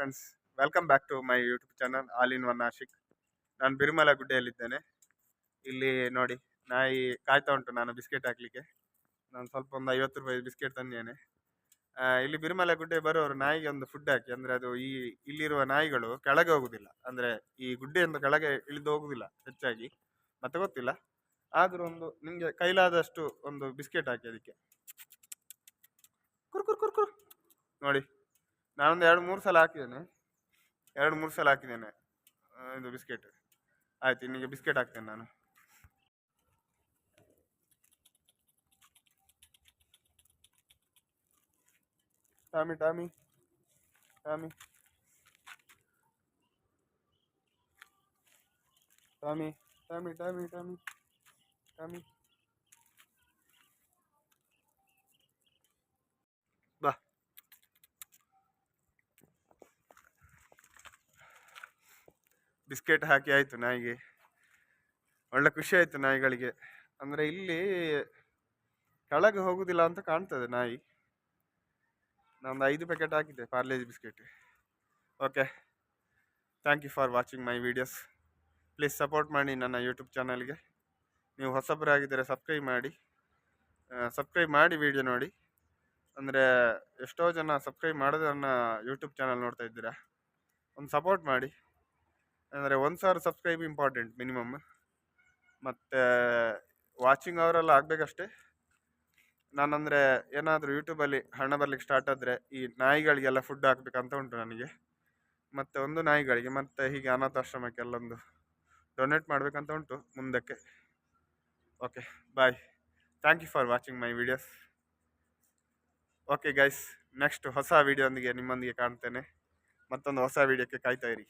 Friends welcome back to my YouTube channel all in one Ashik ನಾನು ಬಿರುಮಲ ಗುಡ್ಡೆಯಲ್ಲಿದ್ದೇನೆ. ಇಲ್ಲಿ ನೋಡಿ, ನಾಯಿ ಕಾಯ್ತಾ ಉಂಟು ನಾನು ಬಿಸ್ಕೆಟ್ ಹಾಕ್ಲಿಕ್ಕೆ. ನಾನು ಸ್ವಲ್ಪ ಒಂದು ಐವತ್ತು ರೂಪಾಯಿ ಬಿಸ್ಕೆಟ್ ತಂದೇನೆ. ಇಲ್ಲಿ ಬಿರುಮಲ ಗುಡ್ಡೆ ಬರೋರು ನಾಯಿಗೆ ಒಂದು ಫುಡ್ ಹಾಕಿ, ಅಂದರೆ ಅದು ಈ, ಇಲ್ಲಿರುವ ನಾಯಿಗಳು ಕೆಳಗೆ ಹೋಗುದಿಲ್ಲ. ಅಂದರೆ ಈ ಗುಡ್ಡೆಯಿಂದ ಕೆಳಗೆ ಇಳಿದು ಹೋಗುದಿಲ್ಲ ಹೆಚ್ಚಾಗಿ. ಮತ್ತೆ ಗೊತ್ತಿಲ್ಲ. ಆದರೂ ಒಂದು ನಿಮಗೆ ಕೈಲಾದಷ್ಟು ಒಂದು ಬಿಸ್ಕೆಟ್ ಹಾಕಿ ಅದಕ್ಕೆ. ಕುರ್ ಕುರ್ ಕುರ್ ಕುರ್. ನೋಡಿ. ನಾನೊಂದು ಎರಡು ಮೂರು ಸಲ ಹಾಕಿದ್ದೇನೆ ಎರಡು ಮೂರು ಸಲ ಹಾಕಿದ್ದೇನೆ ಆ, ಇದು ಬಿಸ್ಕೆಟ್ ಆಯ್ತು ಇನ್ನೀಗ ಬಿಸ್ಕೆಟ್ ಹಾಕ್ತೇನೆ ನಾನು Tommy Tommy Tommy Tommy Tommy Tommy Tommy Tommy biscuit ಹಾಕಿ ಆಯಿತು ನಾಯಿಗೆ. ಒಳ್ಳೆ ಖುಷಿ ಆಯಿತು ನಾಯಿಗಳಿಗೆ. ಅಂದರೆ ಇಲ್ಲಿ ಕೆಳಗೆ ಹೋಗುದಿಲ್ಲ ಅಂತ ಕಾಣ್ತದೆ ನಾಯಿ. ನಾನೊಂದು ಐದು ಪ್ಯಾಕೆಟ್ ಹಾಕಿದ್ದೆ, Parle G biscuit. Okay thank you for watching my videos please support ಮಾಡಿ ನನ್ನ ಯೂಟ್ಯೂಬ್ ಚಾನಲ್ಗೆ ನೀವು ಹೊಸಬರಾಗಿದ್ದರೆ ಸಬ್ಸ್ಕ್ರೈಬ್ ಮಾಡಿ. ಸಬ್ಸ್ಕ್ರೈಬ್ ಮಾಡಿ ವಿಡಿಯೋ ನೋಡಿ. ಅಂದರೆ ಎಷ್ಟೋ ಜನ ಸಬ್ಸ್ಕ್ರೈಬ್ ಮಾಡೋದನ್ನು ಯೂಟ್ಯೂಬ್ ಚಾನಲ್ ನೋಡ್ತಾ ಇದ್ದೀರಾ. ಒಂದು ಸಪೋರ್ಟ್ ಮಾಡಿ. ಅಂದರೆ ಒಂದು ಸಾವಿರ ಸಬ್ಸ್ಕ್ರೈಬ್ ಇಂಪಾರ್ಟೆಂಟ್ ಮಿನಿಮಮ್ ಮತ್ತು ವಾಚಿಂಗ್ ಅವರೆಲ್ಲ ಆಗಬೇಕಷ್ಟೇ. ನಾನಂದರೆ ಏನಾದರೂ ಯೂಟ್ಯೂಬಲ್ಲಿ ಹಣ ಬರ್ಲಿಕ್ಕೆ ಸ್ಟಾರ್ಟ್ ಆದರೆ ಈ ನಾಯಿಗಳಿಗೆಲ್ಲ ಫುಡ್ ಹಾಕಬೇಕಂತ ಉಂಟು ನನಗೆ. ಮತ್ತು ಒಂದು ನಾಯಿಗಳಿಗೆ, ಮತ್ತು ಹೀಗೆ ಅನಾಥಾಶ್ರಮಕ್ಕೆಲ್ಲೊಂದು ಡೊನೇಟ್ ಮಾಡಬೇಕಂತ ಉಂಟು ಮುಂದಕ್ಕೆ. Okay bye thank you for watching my videos okay guys next ಹೊಸ ವೀಡಿಯೋಂದಿಗೆ ನಿಮ್ಮೊಂದಿಗೆ ಕಾಣ್ತೇನೆ. ಮತ್ತೊಂದು ಹೊಸ ವಿಡಿಯೋಕ್ಕೆ ಕಾಯ್ತಾ ಇರಿ.